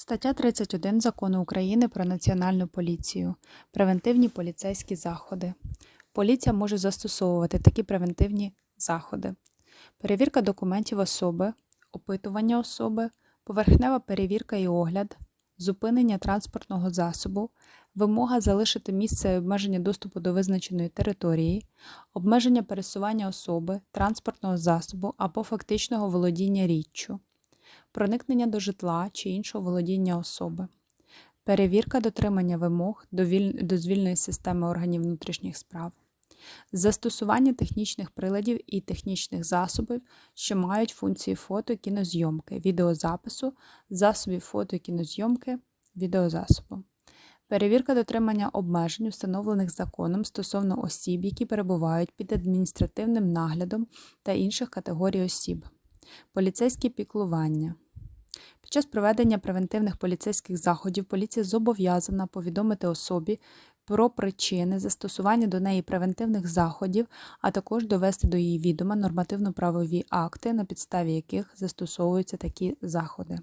Стаття 31 Закону України про Національну поліцію. Превентивні поліцейські заходи. Поліція може застосовувати такі превентивні заходи: перевірка документів особи, опитування особи, поверхнева перевірка і огляд, зупинення транспортного засобу, вимога залишити місце обмеження доступу до визначеної території, обмеження пересування особи, транспортного засобу або фактичного володіння річчю проникнення до житла чи іншого володіння особи, перевірка дотримання вимог до, звільної системи органів внутрішніх справ, застосування технічних приладів і технічних засобів, що мають функції фото кінозйомки, відеозапису, засобів фото кінозйомки, відеозасобу. Перевірка дотримання обмежень, встановлених законом стосовно осіб, які перебувають під адміністративним наглядом та інших категорій осіб. Поліцейські піклування. Під час проведення превентивних поліцейських заходів поліція зобов'язана повідомити особі про причини застосування до неї превентивних заходів, а також довести до її відома нормативно-правові акти, на підставі яких застосовуються такі заходи.